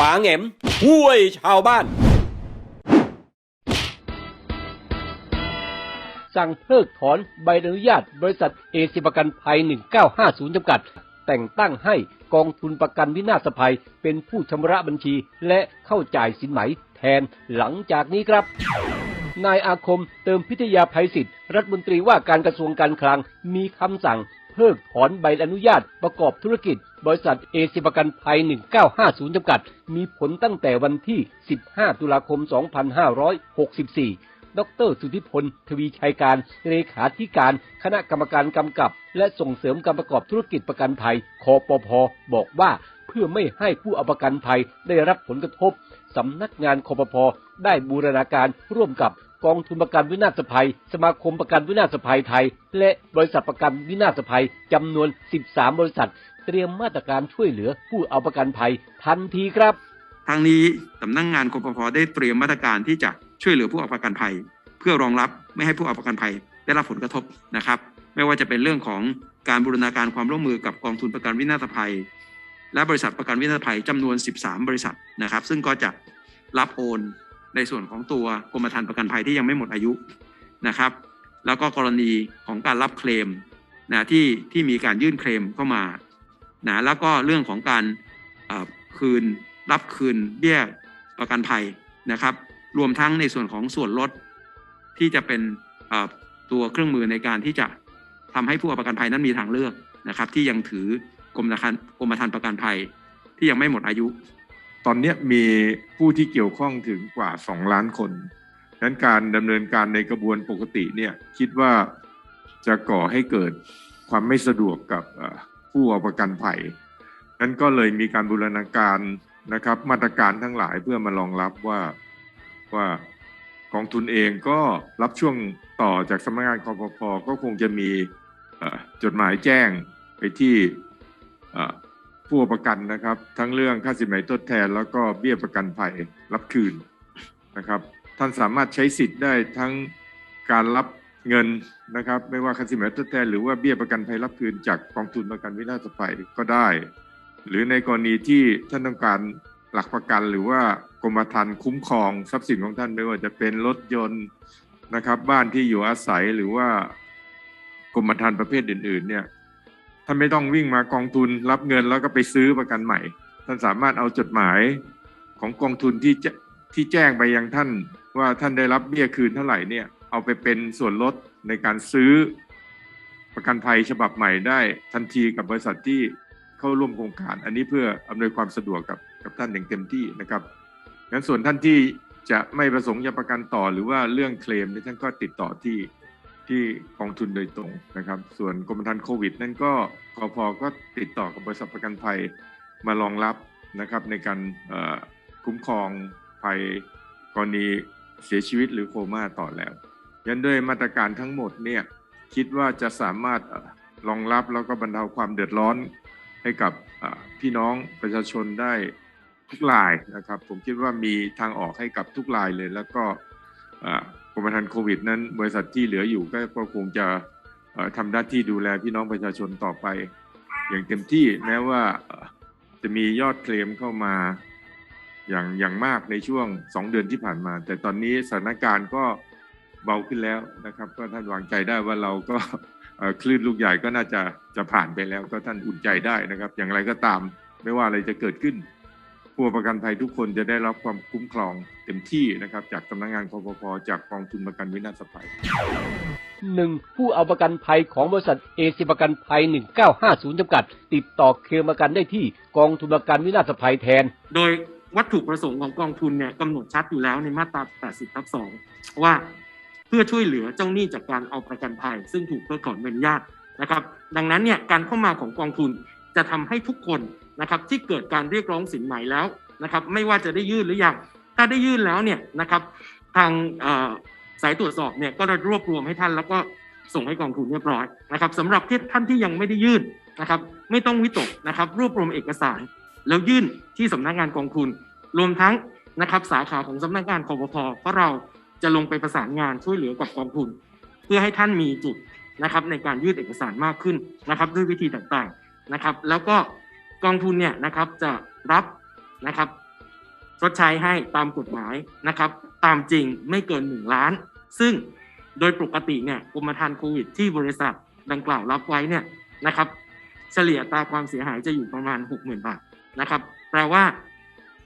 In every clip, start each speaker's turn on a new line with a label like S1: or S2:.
S1: ปางแหมห้วยชาวบ้าน สั่งเพิกถอนใบอนุญาต บริษัทเอเชียประกันภัย 1950 จำกัด แต่งตั้งให้กองทุนประกันวินาศภัย เป็นผู้ชำระบัญชีและเข้าจ่ายสินไหมแทนหลังจากนี้ครับนายอาคมเติมพิทยาภัยศิษย์รัฐมนตรีว่าการกระทรวงการคลังมีคำสั่ง เพิกถอนใบอนุญาตประกอบธุรกิจ บริษัทเอเชียประกันภัย 1950 จำกัด มีผลตั้งแต่วันที่ 15 ตุลาคม 2564 ดร สุธิพล ทวีชัยการ เลขาธิการ คณะกรรมการกำกับ และส่งเสริมการประกอบธุรกิจประกันภัย คอปพบอกว่าเพื่อไม่ให้ผู้เอาประกันภัยได้รับผลกระทบ สำนักงานคอปพได้บูรณาการร่วมกับกองทุนประกันวินาศภัย สมาคมประกันวินาศภัยไทย และบริษัทประกันวินาศภัยจำนวน 13 บริษัท เตรียมมาตรการช่วยเหลือผู้เอาประกันภัยทันทีครับ
S2: ทางนี้สำนักงงานกปภได้เตรียมมาตรการที่จะช่วยเหลือผู้เอาประกันภัย เพื่อรองรับไม่ให้ผู้เอาประกันภัยได้รับผลกระทบนะครับ ไม่ว่าจะเป็นเรื่องของการบูรณาการความร่วมมือกับกองทุนประกันวินาศภัย และบริษัทประกันวินาศภัยจำนวน 13 บริษัทนะครับ ซึ่งก็จะรับโอนในส่วนของตัวกรมธรรม์ประกันภัยที่ยังไม่หมดอายุนะครับ แล้วก็กรณีของการรับเคลมนะที่ที่มีการยื่นเคลมเข้ามา นะแล้วก็เรื่องของการคืนรับคืนเบี้ยประกันภัยนะครับ รวมทั้งในส่วนของส่วนลดที่จะเป็นตัวเครื่องมือในการที่จะทำให้ผู้ประกันภัยนั้นมีทางเลือกนะครับ ที่ยังถือกรมธรรม์กรมธรรม์ประกันภัยที่ยังไม่หมดอายุ
S3: ตอนนี้มีผู้ที่เกี่ยวข้องถึงกว่า 2 ล้านคนดังนั้นการดำเนินการในกระบวนปกติเนี่ยคิดว่าจะก่อให้เกิดความไม่สะดวกกับ ผู้เอาประกันภัยนั้นก็เลยมีการบูรณาการนะครับ มาตรการทั้งหลายเพื่อมารองรับว่าว่ากองทุนเองก็รับช่วงต่อจากสำนักงานคอปพก็คงจะมีจดหมายแจ้งไปที่ผู้ประกันนะครับ ทั้งเรื่องค่าสินไหมทดแทน แล้วก็เบี้ยประกันภัยรับคืนนะครับ ท่านสามารถใช้สิทธิ์ได้ทั้งการรับ เงินนะครับ ไม่ว่าค่าสินไหมทดแทนหรือว่าเบี้ยประกันภัยรับคืนจากกองทุนประกันวินาศภัยก็ได้ หรือในกรณีที่ท่านต้องการหลักประกันหรือว่ากรมธรรม์คุ้มครองทรัพย์สินของท่านไม่ว่าจะเป็นรถยนต์นะครับ บ้านที่อยู่อาศัยหรือว่ากรมธรรม์ประเภทอื่น ๆ เนี่ยท่านไม่ต้องวิ่งมากองทุนรับเงินแล้วก็ไปซื้อประกันใหม่ ท่านสามารถเอาจดหมายของกองทุนที่ที่แจ้งไปยังท่านว่าท่านได้รับเบี้ยคืนเท่าไหร่เนี่ย เอาไปเป็นส่วนลดในการซื้อประกันภัยฉบับใหม่ได้ทันทีกับบริษัทที่เข้าร่วมโครงการ อันนี้เพื่ออำนวยความสะดวกกับกับท่านอย่างเต็มที่นะครับงั้นส่วนท่านที่จะไม่ประสงค์จะประกันต่อหรือว่าเรื่องเคลมท่านก็ติดต่อที่ที่กองทุนโดยตรงนะครับ ส่วนกรมธรรม์โควิด นั่นก็กพก็ติดต่อกับบริษัทประกันภัยมารองรับนะครับในการคุ้มครองภัยกรณีเสียชีวิตหรือโคม่าต่อแล้ว ยันด้วยมาตรการทั้งหมดเนี่ยคิดว่าจะสามารถรองรับแล้วก็บรรเทาความเดือดร้อนให้กับพี่น้องประชาชนได้ทุกรายนะครับ ผมคิดว่ามีทางออกให้กับทุกรายเลย แล้วก็กรมธรรม์โควิด นั้น บริษัทที่เหลืออยู่ก็คงจะเอ่อทำหน้าที่ดูแลพี่น้องประชาชนต่อไป อย่างเต็มที่แม้ว่าจะมียอดเคลมเข้ามาอย่างอย่างมากในช่วง 2 เดือนที่ผ่านมา แต่ตอนนี้สถานการณ์ก็ เบาขึ้นแล้วนะครับ ก็ท่านวางใจได้ว่าเราก็เอ่อคลื่นลูกใหญ่ก็น่าจะจะผ่านไปแล้ว ก็ท่านอุ่นใจได้นะครับ อย่างไรก็ตามไม่ว่าอะไรจะเกิดขึ้นผู้ประกันภัยทุกคนจะได้รับความคุ้มครองเต็มที่นะครับ จากสำนักงานคอปพจากกองทุนประกันวินาศภัย
S1: หนึ่งผู้เอาประกันภัยของบริษัทเอเชียประกันภัย 1950 จำกัด ติดต่อเคลมประกันได้ที่กองทุนประกันวินาศภัยแทน
S4: โดยวัตถุประสงค์ของกองทุนเนี่ยกำหนดชัดอยู่แล้วในมาตรา 80 ทับ 2 ว่า เพื่อช่วยเหลือเจ้าหนี้จากการเอาประกันภัย ซึ่งถูกเพิกถอนใบอนุญาตนะครับ ดังนั้นเนี่ยการเข้ามาของกองทุนจะทำให้ทุกคนนะครับที่เกิดการเรียกร้องสินใหม่แล้วนะครับ ไม่ว่าจะได้ยื่นหรือยังถ้าได้ยื่นแล้วเนี่ยนะครับ ทางสายตรวจสอบเนี่ยก็จะรวบรวมให้ท่านแล้วก็ส่งให้กองทุนเรียบร้อยนะครับสำหรับที่ท่านที่ยังไม่ได้ยื่นนะครับ ไม่ต้องวิตกนะครับ รวบรวมเอกสาร แล้วยื่นที่สำนักงานกองทุน รวมทั้งนะครับ สาขาของสำนักงานคอปพเพราะเรา จะลงไปประสานงานช่วยเหลือกับกองทุน เพื่อให้ท่านมีจุดนะครับในการยื่นเอกสารมากขึ้นนะครับ ด้วยวิธีต่างๆนะครับ แล้วก็กองทุนเนี่ยนะครับจะรับนะครับชดใช้ให้ตามกฎหมายนะครับ ตามจริงไม่เกินหนึ่งล้าน ซึ่งโดยปกติเนี่ยกรมธรรม์โควิดที่บริษัทดังกล่าวรับไว้เนี่ยนะครับ เฉลี่ยตาความเสียหายจะอยู่ประมาณ 60,000 บาทนะครับ แปลว่า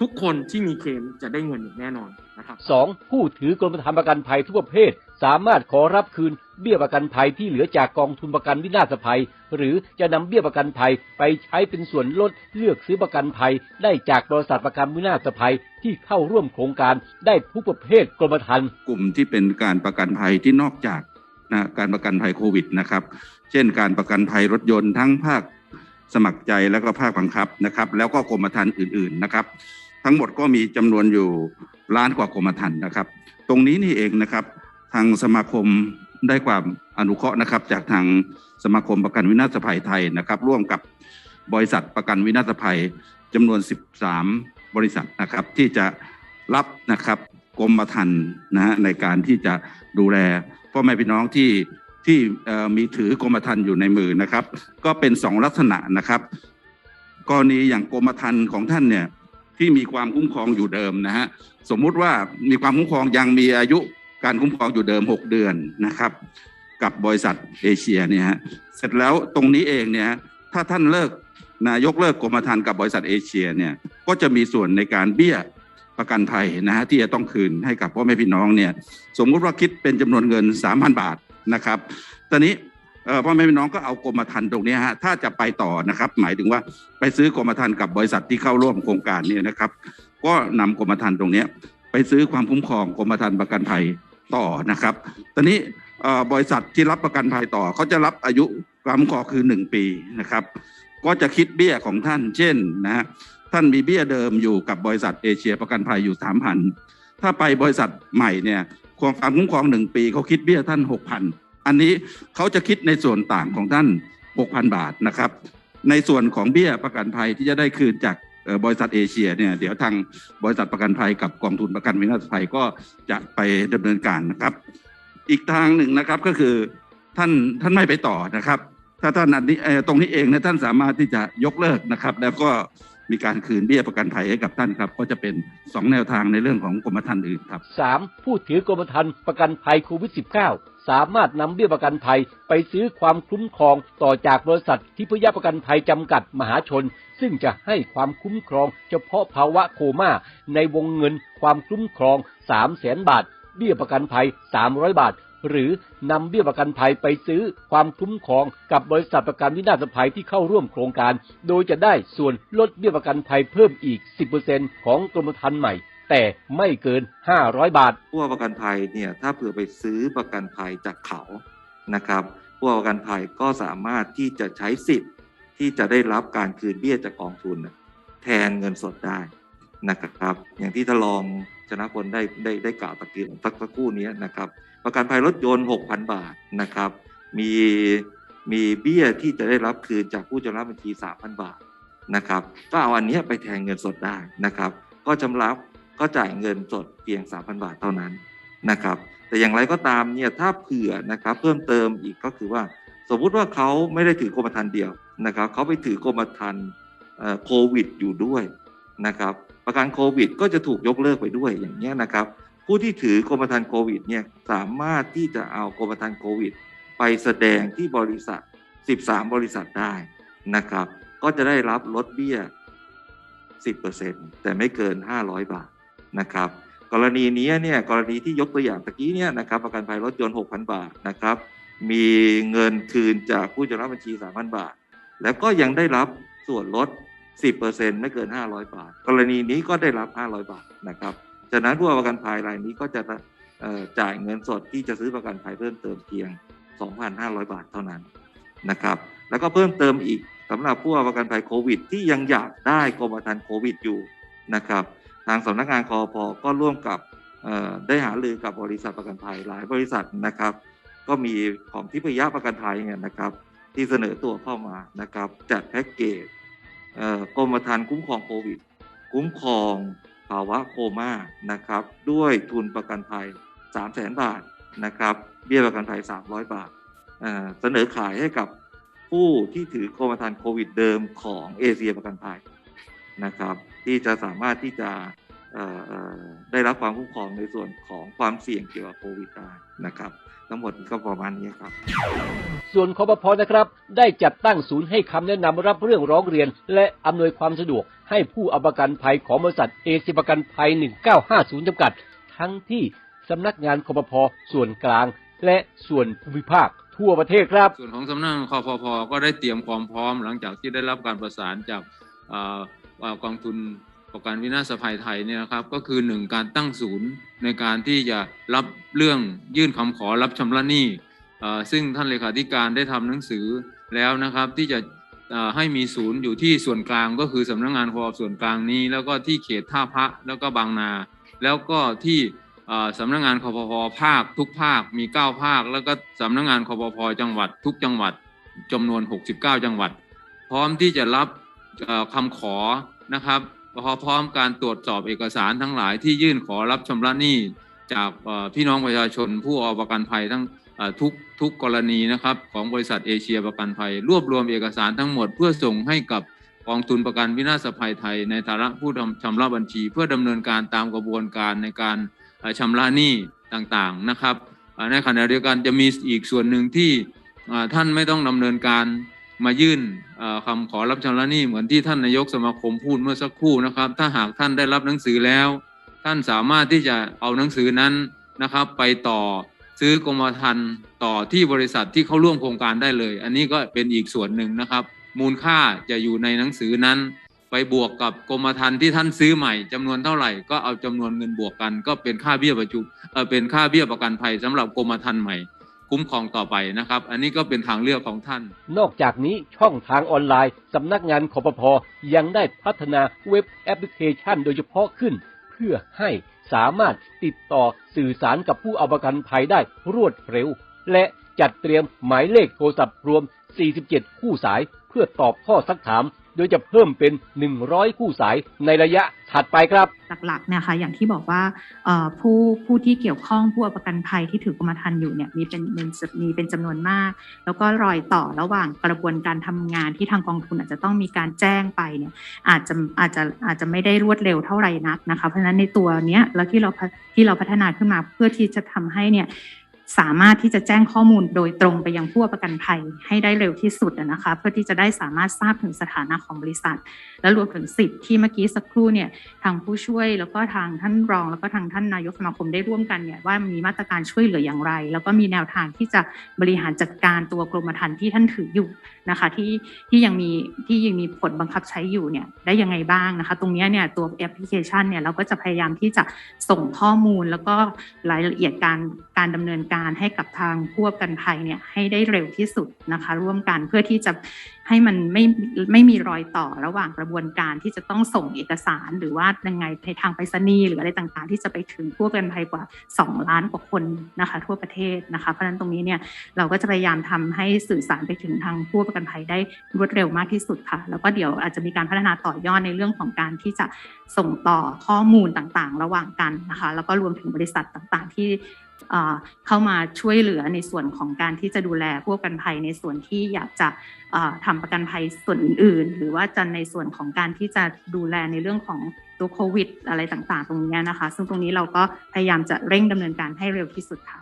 S4: ทุกคนที่มีเคลมจะได้เงินอย่างแน่นอนนะครับ
S1: 2. ผู้ถือกรมธรรม์ประกันภัยทุกประเภท สามารถขอรับคืนเบี้ยประกันภัยที่เหลือจากกองทุนประกันวินาศภัย หรือจะนำเบี้ยประกันภัยไปใช้เป็นส่วนลดเลือกซื้อประกันภัย ได้จากบริษัทประกันวินาศภัยที่เข้าร่วมโครงการได้ทุกประเภทกรมธรรม์
S5: กลุ่มที่เป็นการประกันภัยที่นอกจากนะการประกันภัยโควิดนะครับ เช่น การประกันภัยรถยนต์ทั้งภาคสมัครใจแล้วก็ภาคบังคับนะครับ แล้วก็กรมธรรม์อื่น ๆนะครับ ทั้งหมดก็มีจำนวนอยู่ล้านกว่ากรมธรรม์นะครับ ตรงนี้นี่เองนะครับ ทางสมาคมได้ความอนุเคราะห์นะครับ จากทางสมาคมประกันวินาศภัยไทยนะครับ ร่วมกับบริษัทประกันวินาศภัยจำนวน 13 บริษัทนะครับ ที่จะรับนะครับกรมธรรม์นะฮะในการที่จะดูแลพ่อแม่พี่น้องที่ที่มีถือกรมธรรม์อยู่ในมือนะครับ ก็เป็นสองลักษณะนะครับ กรณีอย่างกรมธรรม์ของท่านเนี่ย ที่มีความคุ้มครองอยู่เดิมนะฮะสมมุติว่ามีความคุ้มครองยังมีอายุการคุ้มครองอยู่เดิม 6 เดือนนะครับ กับบริษัทเอเชียเนี่ยฮะเสร็จแล้วตรงนี้เองเนี่ยถ้าท่านเลิกนายกเลิกกรมธรรม์กับบริษัทเอเชียเนี่ยก็จะมีส่วนในการเบี้ยประกันภัยนะฮะที่จะต้องคืนให้กับพ่อแม่พี่น้องเนี่ยสมมุติว่าคิดเป็นจำนวนเงิน 3,000 บาทนะครับ ตอนนี้ พ่อแม่พี่น้องก็เอากรมธรรม์ตรงนี้ฮะถ้าจะไปต่อนะครับ หมายถึงว่าไปซื้อกรมธรรม์กับบริษัทที่เข้าร่วมโครงการเนี่ยนะครับ ก็นำกรมธรรม์ตรงนี้ไปซื้อความคุ้มครองกรมธรรม์ประกันภัยต่อนะครับ ตอนนี้บริษัทที่รับประกันภัยต่อเขาจะรับอายุความคุ้มครองคือหนึ่งปีนะครับ ก็จะคิดเบี้ยของท่าน เช่นนะฮะท่านมีเบี้ยเดิมอยู่กับบริษัทเอเชียประกันภัยอยู่สามพันถ้าไปบริษัทใหม่เนี่ยความคุ้มครองหนึ่งปีเขาคิดเบี้ยท่านหกพัน อันนี้เขาจะคิดในส่วนต่างของท่าน 6,000 บาทนะครับ ในส่วนของเบี้ยประกันภัยที่จะได้คืนจากบริษัทเอเชียเนี่ยเดี๋ยวทางบริษัทประกันภัยกับกองทุนประกันวินาศภัยก็จะไปดำเนินการนะครับ อีกทางหนึ่งนะครับก็คือท่านท่านไม่ไปต่อนะครับ ถ้าท่านอันนี้ตรงนี้เองนี่ยท่านสามารถที่จะยกเลิกนะครับ แล้วก็มีการคืนเบี้ยประกันภัยให้กับท่านครับ ก็จะเป็นสองแนวทางในเรื่องของกรมธรรม์อื่นครับ
S1: 3. ผู้ถือกรมธรรม์ประกันภัยโควิด -19 สามารถนำเบี้ยประกันภัยไปซื้อความคุ้มครองต่อจากบริษัททิพยาประกันภัยจำกัดมหาชน ซึ่งจะให้ความคุ้มครองเฉพาะภาวะโคม่าในวงเงินความคุ้มครอง 3 0 0แสนบาท เบี้ยประกันภัย 300 บาท หรือนำเบี้ยประกันภัยไปซื้อความคุ้มครองกับบริษัทประกันวินาศภัยที่เข้าร่วมโครงการ โดยจะได้ส่วนลดเบี้ยประกันภัยเพิ่มอีก 10%ของกรมธรรม์ใหม่ แต่ไม่เกิน 500 บาท
S6: ผู้ประกันภัยเนี่ยถ้าเผื่อไปซื้อประกันภัยจากเขานะครับ ผู้ประกันภัยก็สามารถที่จะใช้สิทธิ์ที่จะได้รับการคืนเบี้ยจากกองทุน แทนเงินสดได้นะครับ อย่างที่ท่านรองชนะพลได้ได้ได้กล่าวตะกี้สักสักครู่นี้นะครับ ประกันภัยรถยนต์ 6,000 บาทนะครับ มีมีเบี้ยที่จะได้รับคืนจากผู้ชำระบัญชี 3,000 บาทนะครับ ก็เอาอันนี้ไปแทนเงินสดได้นะครับ ก็ชำระ ก็จ่ายเงินสดเพียง 3,000 บาทเท่านั้นนะครับ แต่อย่างไรก็ตามเนี่ยถ้าเผื่อนะครับเพิ่มเติมอีกก็คือว่า สมมุติว่าเขาไม่ได้ถือกรมธรรม์เดียวนะครับเขาไปถือกรมธรรม์โควิดอยู่ด้วยนะครับ ประกันโควิด ก็จะถูกยกเลิกไปด้วยอย่างเงี้นะครับ ผู้ที่ถือกรมธรรม์โควิดเนี่ยสามารถที่จะเอากรมธรรม์โควิด ไปแสดงที่บริษัท 13 บริษัทได้นะครับ ก็จะได้รับลดเบี้ย 10%แต่ไม่เกิน 500 บาท นะครับกรณีนี้เนี่ยกรณีที่ยกตัวอย่างตะกี้เนี่ยนะครับประกันภัยรถยนต์ 6,000 บาทนะครับมีเงินคืนจากผู้ชำระบัญชี 3,000 บาท แล้วก็ยังได้รับส่วนลด 10%ไม่เกิน 500 บาท กรณีนี้ก็ได้รับ 500 บาทนะครับฉะนั้นผู้ประกันภัยรายนี้ก็จะจ่ายเงินสดที่จะซื้อประกันภัยเพิ่มเติมเพียง 2,500 บาทเท่านั้นนะครับแล้วก็เพิ่มเติมอีกสำหรับผู้ประกันภัยโควิด ที่ยังอยากได้กรมธรรม์โควิดอยู่นะครับ ทางสำนักงานคอพอก็ร่วมกับได้หารือกับบริษัทประกันภัยหลายบริษัทนะครับ ก็มีของทิพยประกันภัยเนี่ยนะครับ ที่เสนอตัวเข้ามานะครับจัดแพ็กเกจกรมธรรม์คุ้มครองโควิด คุ้มครองภาวะโคม่านะครับ ด้วยทุนประกันภัย 3 0 0แสนบาทนะครับ เบี้ยประกันภัย 300 บาทเเสนอขายให้กับผู้ที่ถือกรมธรรม์โควิดเดิมของเอเชียประกันภัย นะครับ ที่จะสามารถที่จะเอ่อเอ่อได้รับความคุ้มครองในส่วนของความเสี่ยงเกี่ยวกับโควิดได้นะครับ ทั้งหมดก็ประมาณนี้ครับ
S1: ส่วนคอปพนะครับ ได้จัดตั้งศูนย์ให้คำแนะนำรับเรื่องร้องเรียน และอำนวยความสะดวก ให้ผู้เอาประกันภัยของบริษัทเอเชียประกันภัย 1950 จำกัด ทั้งที่สำนักงานคอปพส่วนกลาง และส่วนภูมิภาคทั่วประเทศครับ
S7: ส่วนของสำนักงานคอพพก็ได้เตรียมความพร้อมหลังจากที่ได้รับการประสานจากเอ่อเอ่อ กองทุนประกันวินาศภัยไทยเนี่ยนะครับก็คือหนึ่งการตั้งศูนย์ในการที่จะรับเรื่องยื่นคำขอรับชำระหนี้ซึ่งท่านเลขาธิการได้ทำหนังสือแล้วนะครับที่จะให้มีศูนย์อยู่ที่ส่วนกลางก็คือสำนักงานคอส่วนกลางนี้ แล้วก็ที่เขตท่าพระแล้วก็บางนา แล้วก็ที่สำนักงานคอพพภาคทุกภาคมี 9 ภาค แล้วก็สำนักงานคอพพจังหวัดทุกจังหวัดจำนวน 69 จังหวัด พร้อมที่จะรับ คำขอนะครับพอพร้อมการตรวจสอบเอกสารทั้งหลายที่ยื่นขอรับชำระหนี้จากพี่น้องประชาชนผู้เอาประกันภัยทั้งทุกทุกกรณีนะครับของบริษัทเอเชียประกันภัย รวบรวมเอกสารทั้งหมด เพื่อส่งให้กับกองทุนประกันวินาศภัยไทย ในฐานะผู้ทำชำระบัญชี เพื่อดำเนินการตามกระบวนการในการเอ่อชำระหนี้ต่างๆนะครับในขณะเดียวกันจะมีอีกส่วนหนึ่งที่ท่านไม่ต้องดำเนินการ มายื่นคำขอรับชำระหนี้เหมือนที่ท่านนายกสมาคมพูดเมื่อสักครู่นะครับ ถ้าหากท่านได้รับหนังสือแล้ว ท่านสามารถที่จะเอาหนังสือนั้นนะครับ ไปต่อซื้อกรมธรรม์ต่อที่บริษัทที่เข้าร่วมโครงการได้เลย อันนี้ก็เป็นอีกส่วนหนึ่งนะครับ มูลค่าจะอยู่ในหนังสือนั้น ไปบวกกับกรมธรรม์ที่ท่านซื้อใหม่จำนวนเท่าไหร่ก็เอาจำนวนเงินบวกกัน ก็เป็นค่าเบี้ยประจุเออเป็นค่าเบี้ยประกันภัยสำหรับกรมธรรม์ใหม่ คุ้มครองต่อไปนะครับ อันนี้ก็เป็นทางเลือกของท่าน
S1: นอกจากนี้ช่องทางออนไลน์สำนักงานคอปพอยังได้พัฒนาเว็บแอปพลิเคชันโดยเฉพาะขึ้น เพื่อให้สามารถติดต่อสื่อสารกับผู้เอาประกันภัยได้รวดเร็ว และจัดเตรียมหมายเลขโทรศัพท์รวม 47 คู่สาย เพื่อตอบข้อสักถาม โดยจะเพิ่มเป็น 100 คู่สายในระยะถัดไปครับ
S8: หลักๆนี่ยค่ะอย่างที่บอกว่าผู้ผู้ที่เกี่ยวข้องผู้ประกันภัยที่ถือกรมธรรม์อยู่เนี่ยมีเป็นมีเป็นจำนวนมาก แล้วก็รอยต่อระหว่างกระบวนการทำงานที่ทางกองทุนอาจจะต้องมีการแจ้งไปเนี่ยอาจจะอาจจะอาจจะไม่ได้รวดเร็วเท่าไหร่นักนะคะเพราะฉะนั้นในตัวเนี้ยแล้วที่เราที่เราพัฒนาขึ้นมาเพื่อที่จะทำให้เนี่ย สามารถที่จะแจ้งข้อมูลโดยตรงไปยังผู้ประกันภัยให้ได้เร็วที่สุดนะคะเพื่อที่จะได้สามารถทราบถึงสถานะของบริษัท และรวมถึงสิทธิ์ที่เมื่อกี้สักครู่เนี่ยทางผู้ช่วยแล้วก็ทางท่านรอง แล้วก็ทางท่านนายกสมาคมได้ร่วมกันเนี่ยว่ามีมาตรการช่วยเหลืออย่างไร แล้วก็มีแนวทางที่จะบริหารจัดการตัวกรมธรรม์ที่ท่านถืออยู่นะคะที่ที่ยังมีที่ยังมีผลบังคับใช้อยู่เนี่ยได้ยังไงบ้างนะคะ ตรงนี้เนี่ยตัวแอปพลิเคชันเนี่ยเราก็จะพยายามที่จะส่งข้อมูลแล้วก็รายละเอียดการการดำเนินการให้กับทางผู้ประกันภัยเนี่ยให้ได้เร็วที่สุดนะคะร่วมกันเพื่อที่จะให้มันไม่ไม่มีรอยต่อระหว่างกระบวนการที่จะต้องส่งเอกสาร หรือว่ายังไงในทางไปรษณีย์หรืออะไรต่างๆ ที่จะไปถึงผู้ประกันภัยกว่า 2 ล้านกว่าคนนะคะทั่วประเทศนะคะเพราะฉะนั้นตรงนี้เนี่ยเราก็จะพยายามทำให้สื่อสารไปถึงทางผู้ประกันภัยได้รวดเร็วมากที่สุดค่ะ แล้วก็เดี๋ยวอาจจะมีการพัฒนาต่อยอดในเรื่องของการที่จะส่งต่อข้อมูลต่างๆ ระหว่างกันนะคะแล้วก็รวมถึงบริษัทต่างๆ ที่ เข้ามาช่วยเหลือในส่วนของการที่จะดูแลผู้ประกันภัยในส่วนที่อยากจะเอ่อทำประกันภัยส่วนอื่น ๆ หรือว่าจะในส่วนของการที่จะดูแลในเรื่องของตัวโควิด อะไรต่างๆ ตรงนี้นะคะ ซึ่งตรงนี้เราก็พยายามจะเร่งดำเนินการให้เร็วที่สุดค่ะ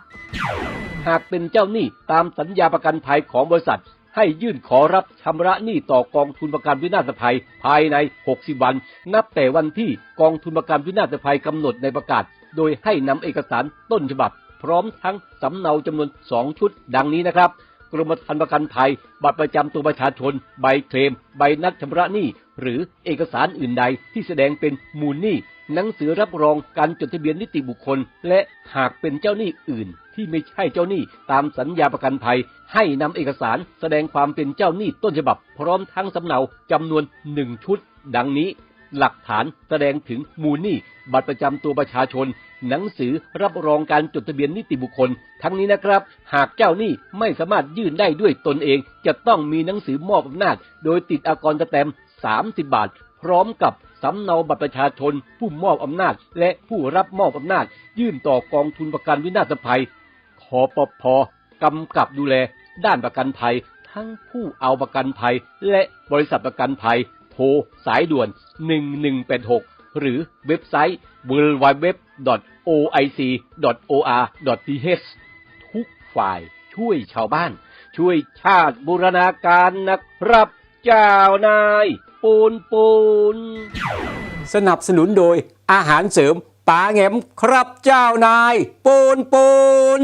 S1: หากเป็นเจ้าหนี้ตามสัญญาประกันภัยของบริษัท ให้ยื่นขอรับชำระหนี้ต่อกองทุนประกันวินาศภัย ภายใน 60 วัน นับแต่วันที่กองทุนประกันวินาศภัยกำหนดในประกาศ โดยให้นำเอกสารต้นฉบับ พร้อมทั้งสำเนาจำนวน 2 ชุดดังนี้นะครับ กรมธรรม์ประกันภัย บัตรประจำตัวประชาชน ใบเคลม ใบนัดชำระหนี้ หรือเอกสารอื่นใดที่แสดงเป็นมูลหนี้หนังสือรับรองการจดทะเบียนนิติบุคคล และหากเป็นเจ้าหนี้อื่น ที่ไม่ใช่เจ้าหนี้ตามสัญญาประกันภัย ให้นำเอกสารแสดงความเป็นเจ้าหนี้ต้นฉบับ พร้อมทั้งสำเนาจำนวนหนึ่งชุด ดังนี้ หลักฐานแสดงถึงมูลนี้บัตรประจำตัวประชาชน หนังสือรับรองการจดทะเบียนนิติบุคคล ทั้งนี้นะครับ หากเจ้าหนี้ไม่สามารถยื่นได้ด้วยตนเอง จะต้องมีหนังสือมอบอำนาจ โดยติดอากรสแตม30 บาท พร้อมกับสำเนาบัตรประชาชน ผู้มอบอำนาจ และผู้รับมอบอำนาจ ยื่นต่อกองทุนประกันวินาศภัยคอปพกำกับดูแล ด้านประกันภัย ทั้งผู้เอาประกันภัย และบริษัทประกันภัย โทรสายด่วน 1186 หรือเว็บไซต์ www.oic.or.th ทุกฝ่ายช่วยชาวบ้าน ช่วยชาติบูรณาการนะครับเจ้านาย ปูนปูน
S9: สนับสนุนโดยอาหารเสริมปาแงมครับเจ้านาย ปูนปูน